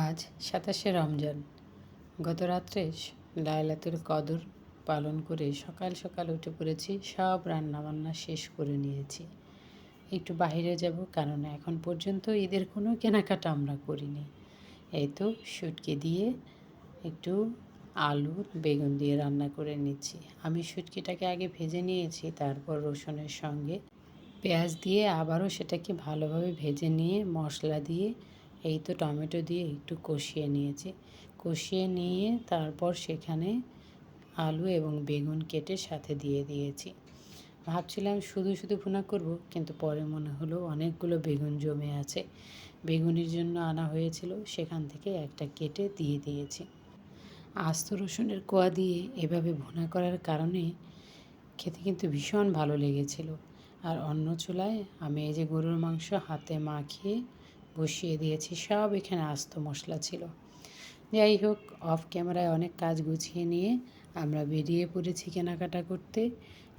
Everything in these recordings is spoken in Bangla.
আজ সাতাশে রমজান। গত রাত্রে লায়লাতুল কদর পালন করে সকাল সকাল উঠে পড়েছি, সব রান্না বান্না শেষ করে নিয়েছি। একটু বাইরে যাব, কারণ এখন পর্যন্ত ঈদের কোনো কেনাকাটা আমরা করিনি। এই তো শুটকি দিয়ে একটু আলু, বেগুন দিয়ে রান্না করে নিচ্ছি। আমি শুটকিটাকে আগে ভেজে নিয়েছি, তারপর রসুনের সঙ্গে পেঁয়াজ দিয়ে আবারও সেটাকে ভালোভাবে ভেজে নিয়ে মশলা দিয়ে এই তো টমেটো দিয়ে একটু কষিয়ে নিয়েছি। কষিয়ে নিয়ে তারপর সেখানে আলু এবং বেগুন কেটে সাথে দিয়ে দিয়েছি। ভাবছিলাম শুধু শুধু ভুনা করব, কিন্তু পরে মনে হলো অনেকগুলো বেগুন জমে আছে। বেগুনের জন্য আনা হয়েছিল, সেখান থেকে একটা কেটে দিয়ে দিয়েছি। আস্ত রসুনের কোয়া দিয়ে এভাবে ভুনা করার কারণে খেতে কিন্তু ভীষণ ভালো লেগেছিল। আর অন্য চুলায় আমি এই যে গরুর মাংস হাতে মাখিয়ে বসিয়ে দিয়েছি, সব এখানে আস্ত মশলা ছিল। যাই হোক, অফ ক্যামেরায় অনেক কাজ গুছিয়ে নিয়ে আমরা বেরিয়ে পড়েছি কেনাকাটা করতে।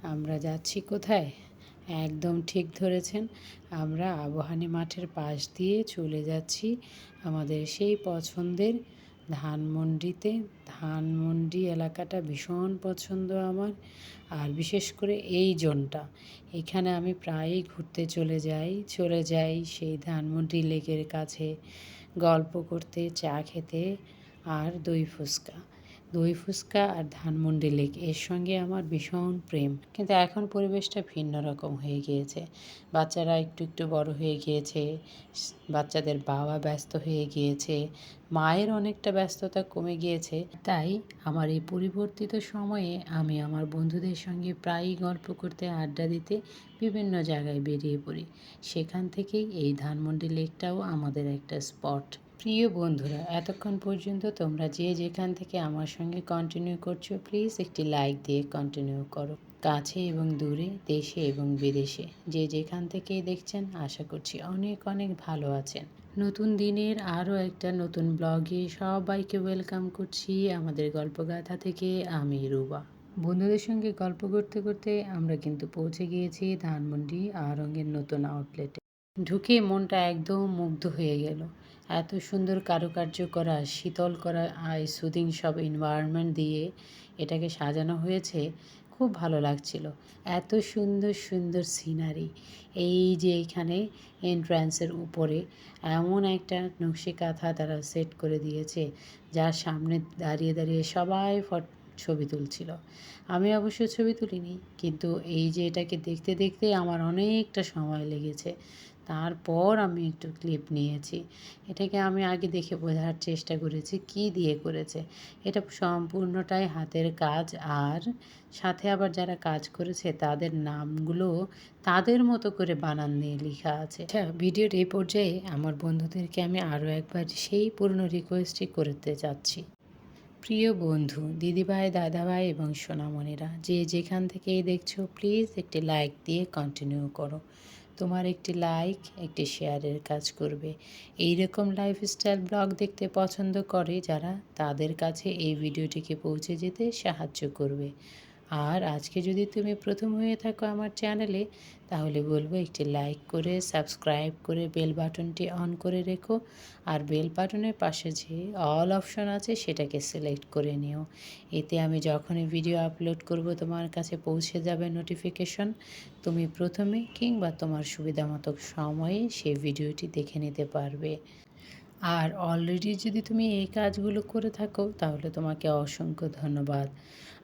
আমরা যাচ্ছি কোথায়? একদম ঠিক ধরেছেন, আমরা আবহানি মাঠের পাশ দিয়ে চলে যাচ্ছি আমাদের সেই পছন্দের ধানমন্ডিতে। ধানমন্ডি এলাকাটা ভীষণ পছন্দ আমার। আর বিশেষ করে এই জোনটা। এখানে আমি প্রায়ই ঘুরতে চলে যাই। চলে যাই সেই ধানমন্ডি লেকের কাছে গল্প করতে, চা খেতে আর দই ফুচকা। দই ফুচকা আর ধানমন্ডি লেক, এর সঙ্গে আমার ভীষণ প্রেম। কিন্তু এখন পরিবেশটা ভিন্ন রকম হয়ে গিয়েছে। বাচ্চারা একটু একটু বড় হয়ে গিয়েছে বাচ্চাদের বাবা ব্যস্ত হয়ে গিয়েছে, মায়ের অনেকটা ব্যস্ততা কমে গিয়েছে। তাই আমার এই পরিবর্তিত সময়ে আমি আমার বন্ধুদের সঙ্গে প্রায়ই গল্প করতে, আড্ডা দিতে বিভিন্ন জায়গায় বেরিয়ে পড়ি। সেখান থেকেই এই ধানমন্ডি লেকটাও আমাদের একটা স্পট। প্রিয় বন্ধুরা, এতক্ষণ পর্যন্ত তোমরা যে যেখান থেকে আমার সঙ্গে কন্টিনিউ করছ প্লিজ একটি লাইক দিয়ে কন্টিনিউ করো। কাছে এবং দূরে, দেশে এবং বিদেশে যে যেখান থেকেই দেখছেন, আশা করছি অনেক অনেক ভালো আছেন। নতুন দিনের আরও একটা নতুন ব্লগে সবাইকে ওয়েলকাম করছি আমাদের গল্পগাথা থেকে আমি রুবা। বন্ধুদের সঙ্গে গল্প করতে করতে আমরা কিন্তু পৌঁছে গিয়েছি ধানমন্ডি আরঙ্গের নতুন আউটলেটে ঢুকে মনটা একদম মুগ্ধ হয়ে গেল। এত সুন্দর কারুকার্য করা, শীতল করা এই সুদিং সব এনভায়রনমেন্ট দিয়ে এটাকে সাজানো হয়েছে, খুব ভালো লাগছিল। এত সুন্দর সুন্দর সিনারি এই যে এখানে এন্ট্রান্সের উপরে এমন একটা নকশি কাঁথা তারা সেট করে দিয়েছে, যার সামনে দাঁড়িয়ে দাঁড়িয়ে সবাই ফট ছবি তুলছিল। আমি অবশ্য ছবি তুলিনি, কিন্তু এই যে এটাকে দেখতে দেখতে আমার অনেকটা সময় লেগেছে। তারপর আমি একটু ক্লিপ নিয়েছি। এটাকে আমি আগে দেখে বোঝার চেষ্টা করেছি কি দিয়ে করেছে। এটা সম্পূর্ণটাই হাতের কাজ আর সাথে আবার যারা কাজ করেছে তাদের নামগুলো তাদের মতো করে বানান নিয়ে লেখা আছে। আচ্ছা ভিডিওর এই পর্যায়ে আমার বন্ধুদেরকে আমি আরও একবার সেই পুরনো রিকোয়েস্টই করতে চাচ্ছি প্রিয় বন্ধু, দিদিভাই, দাদাভাই এবং সোনামণিরা, যে যেখান থেকেই দেখছ প্লিজ একটি লাইক দিয়ে কন্টিনিউ করো। তোমার একটি লাইক একটি শেয়ারের কাজ করবে। এই রকম লাইফস্টাইল ব্লগ দেখতে পছন্দ করে যারা, তাদের কাছে এই ভিডিওটিকে পৌঁছে যেতে সাহায্য করবে। আর আজকে যদি তুমি প্রথম হয়ে থাকো আমার চ্যানেলে, তাহলে বলব একটি লাইক করে, সাবস্ক্রাইব করে, বেল বাটনটি অন করে রেখো। আর বেল বাটনের পাশে যে অল অপশন আছে, সেটাকে সিলেক্ট করে নিও। এতে আমি যখনই ভিডিও আপলোড করব, তোমার কাছে পৌঁছে যাবে নোটিফিকেশন। তুমি প্রথমে কিংবা তোমার সুবিধা মতো সময়ে সেই ভিডিওটি দেখে নিতে পারবে। আর অলরেডি যদি তুমি এই কাজগুলো করে থাকো, তাহলে তোমাকে অসংখ্য ধন্যবাদ।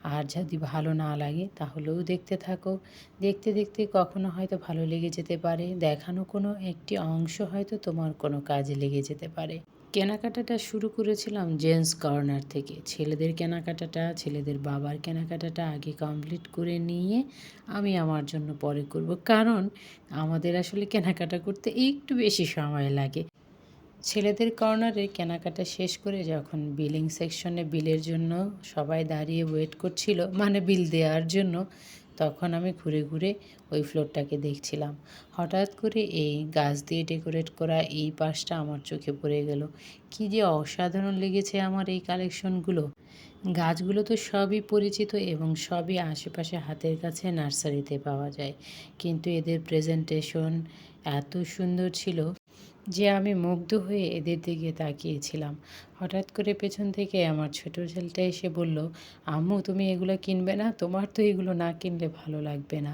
আর যদি ভালো না লাগে, তাহলেও দেখতে থাকো। দেখতে দেখতে কখনো হয়তো ভালো লেগে যেতে পারে। দেখানো কোনো একটি অংশ হয়তো তোমার কোনো কাজে লেগে যেতে পারে। কেনাকাটাটা শুরু করেছিলাম জেন্টস কর্নার থেকে। ছেলেদের কেনাকাটাটা, ছেলেদের বাবার কেনাকাটাটা আগে কমপ্লিট করে নিয়ে আমি আমার জন্য পরে করব। কারণ আমাদের আসলে কেনাকাটা করতে একটু বেশি সময় লাগে। ছেলেদের কর্নারে কেনাকাটা শেষ করে যখন বিলিং সেকশনে বিলের জন্য সবাই দাঁড়িয়ে ওয়েট করছিল মানে বিল দেওয়ার জন্য, তখন আমি ঘুরে ঘুরে ওই ফ্লোরটাকে দেখছিলাম। হঠাৎ করে এই গাছ দিয়ে ডেকোরেট করা এই পাশটা আমার চোখে পড়ে গেল। কি যে অসাধারণ লেগেছে আমার এই কালেকশনগুলো। গাছগুলো তো সবই পরিচিত এবং সবই আশেপাশে হাতের কাছে নার্সারিতে পাওয়া যায়। কিন্তু এদের প্রেজেন্টেশন এত সুন্দর ছিল যে আমি মুগ্ধ হয়ে এদের দিকে তাকিয়েছিলাম। হঠাৎ করে পেছন থেকে আমার ছোট ছেলেটা এসে বলল, আম্মু, তুমি এগুলো কিনবে না? তোমার তো এগুলো না কিনলে ভালো লাগবে না।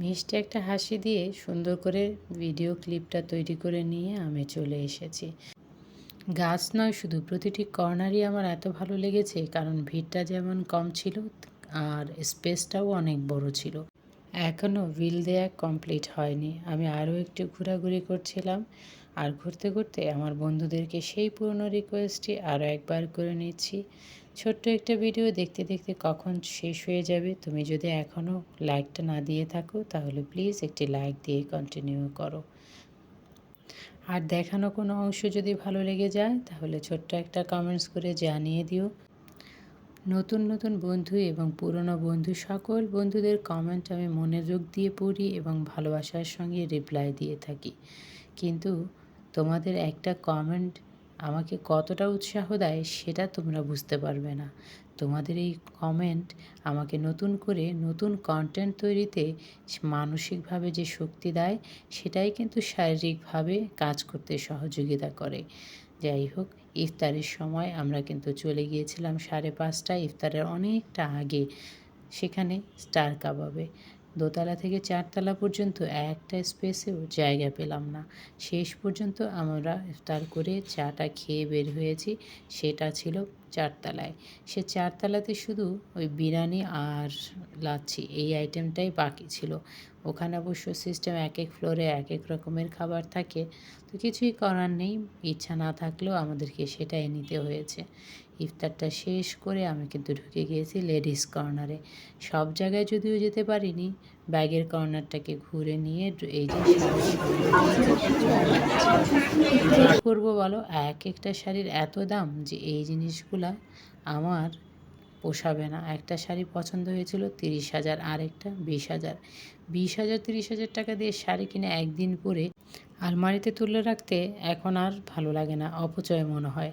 মিষ্টি একটা হাসি দিয়ে সুন্দর করে ভিডিও ক্লিপটা তৈরি করে নিয়ে আমি চলে এসেছি। গাছ নয়, শুধু প্রতিটি কর্নারই আমার এত ভালো লেগেছে, কারণ ভিড়টা যেমন কম ছিল, আর স্পেসটাও অনেক বড় ছিল। এখনও বিল দেয়া কমপ্লিট হয়নি। আমি আরও একটু ঘোরাঘুরি করছিলাম আর ঘুরতে ঘুরতে আমার বন্ধুদেরকে সেই পুরনো রিকোয়েস্টটি আরও একবার করে নিচ্ছি। ছোট্ট একটা ভিডিও দেখতে দেখতে কখন শেষ হয়ে যাবে, তুমি যদি এখনও লাইকটা না দিয়ে থাকো, তাহলে প্লিজ একটি লাইক দিয়ে কন্টিনিউ করো। আর দেখানো কোনো অংশ যদি ভালো লেগে যায়, তাহলে ছোট্ট একটা কমেন্টস করে জানিয়ে দিও। নতুন নতুন বন্ধু এবং পুরনো বন্ধু, সকল বন্ধুদের কমেন্ট আমি মনোযোগ দিয়ে পড়ি এবং ভালোবাসার সঙ্গে রিপ্লাই দিয়ে থাকি। কিন্তু তোমাদের একটা কমেন্ট আমাকে কতটা উৎসাহ দেয় সেটা তোমরা বুঝতে পারবে না। তোমাদের এই কমেন্ট আমাকে নতুন করে নতুন কন্টেন্ট তৈরিতে মানসিকভাবে যে শক্তি দেয়, সেটাই কিন্তু শারীরিকভাবে কাজ করতে সহযোগিতা করে। যাই হোক ইফতারের সময় আমরা কিন্তু চলে গিয়েছিলাম সাড়ে পাঁচটায় ইফতারের অনেকটা আগে। সেখানে স্টার কাবাবে। দোতলা থেকে চারতলা পর্যন্ত একটা স্পেসেও জায়গা পেলাম না। শেষ পর্যন্ত আমরা ইফতার করে চাটা খেয়ে বের হয়েছি, সেটা ছিল চারতলায়। সে চারতলাতে শুধু ওই বিরিয়ানি আর লাচ্ছি এই আইটেমটাই বাকি ছিল। ওখানে অবশ্য সিস্টেম এক এক ফ্লোরে এক এক রকমের খাবার থাকে, তো কিছুই করার নেই, ইচ্ছা না থাকলেও আমাদেরকে সেটাই নিতে হয়েছে। ইফতারটা শেষ করে আমি কিন্তু ঢুকে গিয়েছি লেডিস কর্নারে। সব জায়গায় যদিও যেতে পারিনি, ব্যাগের কর্নারটাকে ঘুরে নিয়ে এই যে করব বলো, এক একটা শাড়ির এত দাম যে এই জিনিসগুলা আমার পোষাবে না। একটা শাড়ি পছন্দ হয়েছিল তিরিশ হাজার আর একটা বিশ হাজার। বিশ হাজার, তিরিশ হাজার টাকা দিয়ে শাড়ি কিনে একদিন পরে আলমারিতে তুলে রাখতে এখন আর ভালো লাগে না, অপচয় মনে হয়।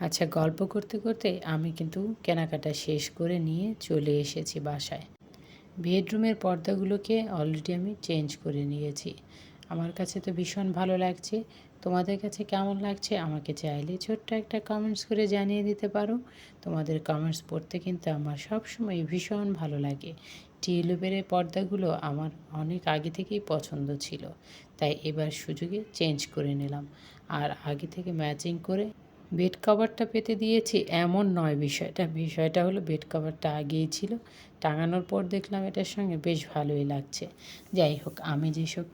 আচ্ছা গল্প করতে করতে আমি কিন্তু কেনাকাটা শেষ করে নিয়ে চলে এসেছি বাসায়। বেডরুমের পর্দাগুলোকে অলরেডি আমি চেঞ্জ করে নিয়েছি। আমার কাছে তো ভীষণ ভালো লাগছে। তোমাদের কাছে কেমন লাগছে? আমাকে চাইলে ছোট্ট একটা কমেন্টস করে জানিয়ে দিতে পারো। তোমাদের কমেন্টস পড়তে কিন্তু আমার সবসময় ভীষণ ভালো লাগে। টিউলিপের পর্দাগুলো আমার অনেক আগে থেকেই পছন্দ ছিল। তাই এবার সুযোগে চেঞ্জ করে নিলাম। আর আগে থেকে ম্যাচিং করে বেড কভারটা পেতে দিয়েছি, এমন নয় বিষয়টা। বিষয়টা হলো বেড কভারটা আগেই ছিল, টাঙানোর পর দেখলাম এটার সঙ্গে বেশ ভালোই লাগছে। যাই হোক, আমি যেসব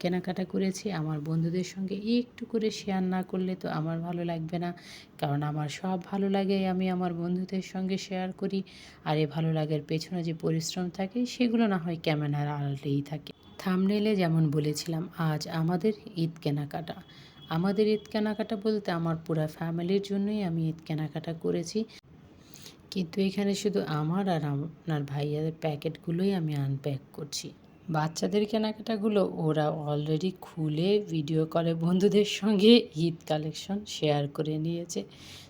কেনাকাটা করেছি, আমার বন্ধুদের সঙ্গে একটু করে শেয়ার না করলে তো আমার ভালো লাগবে না, কারণ আমার সব ভালো লাগে আমি আমার বন্ধুদের সঙ্গে শেয়ার করি, আর এই ভালো লাগার পেছনে যে পরিশ্রম থাকে, সেগুলো না হয় ক্যামেরার আড়ালেই থাকে। থামনেলে যেমন বলেছিলাম, আজ আমাদের ঈদ কেনাকাটা। আমাদের ঈদ কেনাকাটা বলতে আমার পুরা ফ্যামিলির জন্যই আমি ঈদ কেনাকাটা করেছি। কিন্তু এখানে শুধু আমার আর আপনার ভাইয়াদের প্যাকেটগুলোই আমি আনপ্যাক করছি। বাচ্চাদের কেনাকাটাগুলো ওরা অলরেডি খুলে ভিডিও করে বন্ধুদের সঙ্গে ঈদ কালেকশন শেয়ার করে নিয়েছে।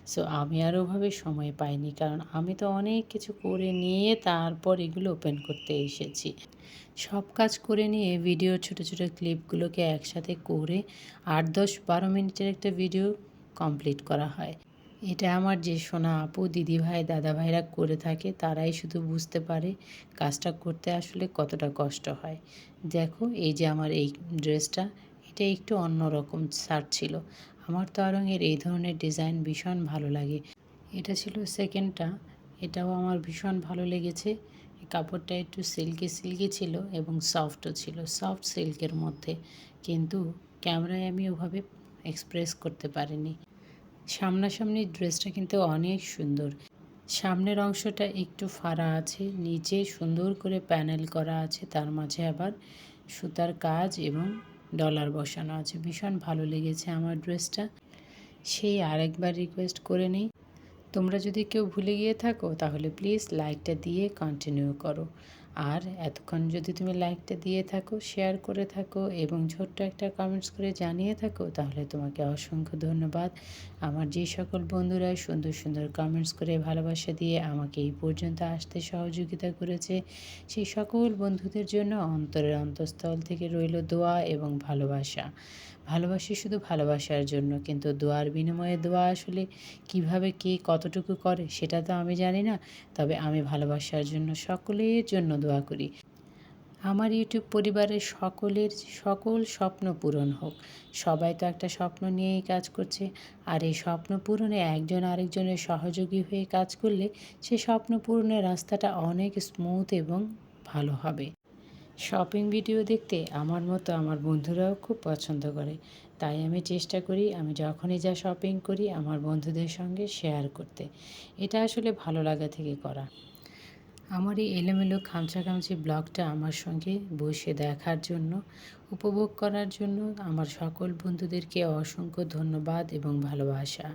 সো আমি আর ওভাবে সময় পাইনি কারণ আমি তো অনেক কিছু করে নিয়ে তারপর এগুলো ওপেন করতে এসেছি। সব কাজ করে নিয়ে ভিডিও ছোট ছোট ক্লিপগুলোকে একসাথে করে আট, দশ, বারো মিনিটের একটা ভিডিও কমপ্লিট করা হয়। এটা আমার যে সোনা আপু দিদিভাই দাদাভাইরা করে থাকে, তারাই শুধু বুঝতে পারে কাজটা করতে আসলে কতটা কষ্ট হয়। দেখো, এই যে আমার এই ড্রেসটা, এটা একটু অন্যরকম শার্ট ছিল। আমার তো আরঙের এই ধরনের ডিজাইন ভীষণ ভালো লাগে। এটা ছিল সেকেন্ডটা, এটাও আমার ভীষণ ভালো লেগেছে। কাপড়টা একটু সিল্কি সিল্কি ছিল এবং সফটও ছিল, সফট সিল্কের মধ্যে। কিন্তু ক্যামেরায় আমি ওভাবে এক্সপ্রেস করতে পারিনি। সামনাসামনি ড্রেসটা কিন্তু অনেক সুন্দর। সামনের অংশটা একটু ফাড়া আছে, নিচে সুন্দর করে প্যানেল করা আছে, তার মাঝে আবার সুতার কাজ এবং ডলার বসানো আছে। ভীষণ ভালো লেগেছে আমার ড্রেসটা। সেই আরেকবার রিকোয়েস্ট করে নিই। তোমরা যদি কেউ ভুলে গিয়ে থাকো, তাহলে প্লিজ লাইকটা দিয়ে কন্টিনিউ করো। আর এতক্ষণ যদি তুমি লাইকটা দিয়ে থাকো শেয়ার করে থাকো এবং ছোট্ট একটা কমেন্টস করে জানিয়ে থাকো, তাহলে তোমাকে অসংখ্য ধন্যবাদ। আমার যে সকল বন্ধুরা সুন্দর সুন্দর কমেন্টস করে ভালোবাসা দিয়ে আমাকে এই পর্যন্ত আসতে সহযোগিতা করেছে, সেই সকল বন্ধুদের জন্য অন্তরের অন্তঃস্থল থেকে রইল দোয়া এবং ভালোবাসা। ভালোবাসি শুধু ভালোবাসার জন্য, কিন্তু দোয়ার বিনিময়ে দোয়া আসলে কীভাবে কে কতটুকু করে সেটা তো আমি জানি না, তবে আমি ভালোবাসার জন্য সকলের জন্য দোয়া করি। আমার ইউটিউব পরিবারের সকলের সকল স্বপ্ন পূরণ হোক। সবাই তো একটা স্বপ্ন নিয়েই কাজ করছে, আর এই স্বপ্ন পূরণে একজন আরেকজনের সহযোগী হয়ে কাজ করলে সে স্বপ্ন পূরণের রাস্তাটা অনেক স্মুথ এবং ভালো হবে। শপিং ভিডিও দেখতে আমার মতো আমার বন্ধুরাও খুব পছন্দ করে। তাই আমি চেষ্টা করি, আমি যখনই যা শপিং করি, আমার বন্ধুদের সঙ্গে শেয়ার করতে। এটা আসলে ভালো লাগা থেকে করা। আমার এই এলোমেলো খামচি ব্লগটা আমার সঙ্গে বসে দেখার জন্য, উপভোগ করার জন্য আমার সকল বন্ধুদেরকে অসংখ্য ধন্যবাদ এবং ভালোবাসা।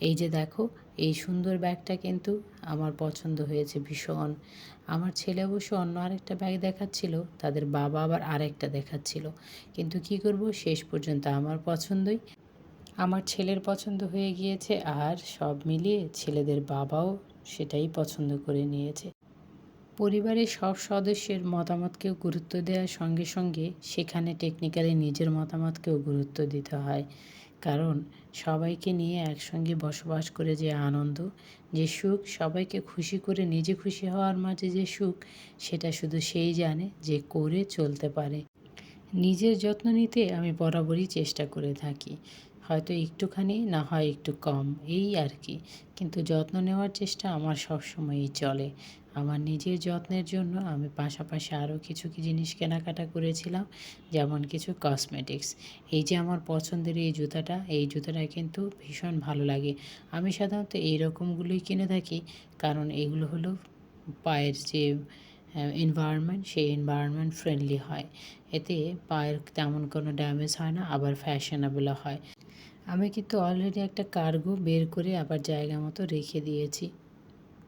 এই যে দেখো, এই সুন্দর ব্যাগটা কিন্তু আমার পছন্দ হয়েছে ভীষণ। আমার ছেলে অবশ্য অন্য আরেকটা ব্যাগ দেখাচ্ছিল, তাদের বাবা আবার আরেকটা দেখাচ্ছিল। কিন্তু কি করব, শেষ পর্যন্ত আমার পছন্দই। আমার ছেলের পছন্দ হয়ে গিয়েছে আর সব মিলিয়ে ছেলেদের বাবাও সেটাই পছন্দ করে নিয়েছে। পরিবারের সব সদস্যের মতামতকেও গুরুত্ব দেওয়ার সঙ্গে সঙ্গে সেখানে টেকনিক্যালি নিজের মতামতকেও গুরুত্ব দিতে হয়। কারণ সবাইকে নিয়ে একসঙ্গে বসবাস করে যে আনন্দ, যে সুখ, সবাইকে খুশি করে নিজে খুশি হওয়ার মাঝে যে সুখ, সেটা শুধু সেই জানে যে করে চলতে পারে। নিজের যত্ন নিতে আমি বরাবরই চেষ্টা করে থাকি। হয়তো একটুখানি, না হয় একটু কম, এই আর কি। কিন্তু যত্ন নেওয়ার চেষ্টা আমার সবসময়ই চলে। আমার নিজের যত্নের জন্য আমি পাশাপাশি আরও কিছু জিনিস কেনাকাটা করেছিলাম, যেমন কিছু কসমেটিক্স এই যে আমার পছন্দের এই জুতাটা এই জুতাটা কিন্তু ভীষণ ভালো লাগে। আমি সাধারণত এই রকমগুলোই কিনে থাকি, কারণ এগুলো হলো পায়ের যে এনভায়রনমেন্ট সেই এনভায়রনমেন্ট ফ্রেন্ডলি হয়। এতে পায়ের তেমন কোনো ড্যামেজ হয় না, আবার ফ্যাশনেবলও হয়। আমি কিন্তু অলরেডি একটা কার্গো বের করে আবার জায়গা মতো রেখে দিয়েছি।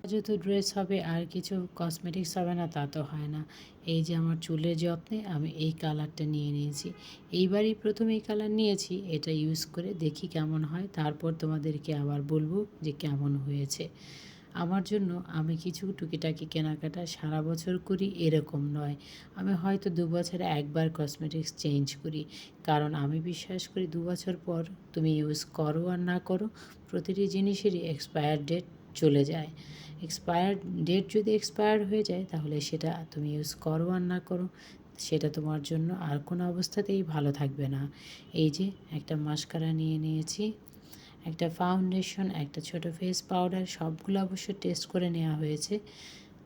যেহেতু ড্রেস হবে, আর কিছু কসমেটিক্স হবে না, তা তো হয় না। এই যে আমার চুলের যত্নে আমি এই কালারটা নিয়ে নিয়েছি। এইবারই প্রথম এই কালার নিয়েছি, এটা ইউজ করে দেখি কেমন হয়। তারপর তোমাদেরকে আবার বলব যে কেমন হয়েছে। আমার জন্য আমি কিছু টুকিটাকি কেনাকাটা সারা বছর করি এরকম নয়। আমি হয়তো দু বছরে একবার কসমেটিক্স চেঞ্জ করি। কারণ আমি বিশ্বাস করি দু বছর পর তুমি ইউজ করো আর না করো, প্রতিটি জিনিসেরই এক্সপায়ার ডেট চলে যায়। এক্সপায়ার ডেট যদি এক্সপায়ার হয়ে যায়, তাহলে সেটা তুমি ইউজ করো আর না করো, সেটা তোমার জন্য আর কোনো অবস্থাতেই ভালো থাকবে না। এই যে একটা মাস্কারা নিয়ে নিয়েছি। একটা ফাউন্ডেশন একটা ছোট ফেস পাউডার সবগুলো অবশ্য টেস্ট করে নেওয়া হয়েছে।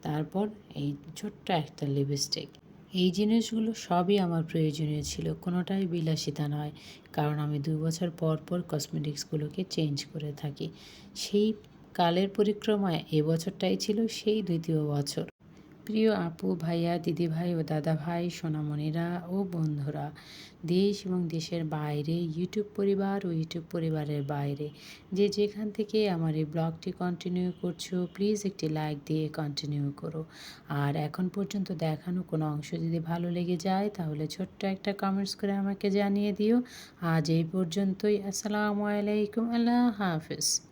তারপর এই ছোট্ট একটা লিপস্টিক এই জিনিসগুলো সবই আমার প্রয়োজনীয় ছিল, কোনোটাই বিলাসিতা নয়। কারণ আমি দু বছর পর পর কসমেটিক্সগুলোকে চেঞ্জ করে থাকি। সেই কালের পরিক্রমায় এবছরটাই ছিল সেই দ্বিতীয় বছর। প্রিয় আপু, ভাইয়া, দিদিভাই ও দাদা ভাই সোনামণিরা ও বন্ধুরা, দেশ এবং দেশের বাইরে, ইউটিউব পরিবার ও ইউটিউব পরিবারের বাইরে, যে যেখান থেকে আমার এই ব্লগটি কন্টিনিউ করছ প্লিজ একটি লাইক দিয়ে কন্টিনিউ করো। আর এখন পর্যন্ত দেখানো কোনো অংশ যদি ভালো লেগে যায়, তাহলে ছোট্ট একটা কমেন্টস করে আমাকে জানিয়ে দিও। আজ এই পর্যন্তই। আসসালামু আলাইকুম। আল্লাহ হাফিজ।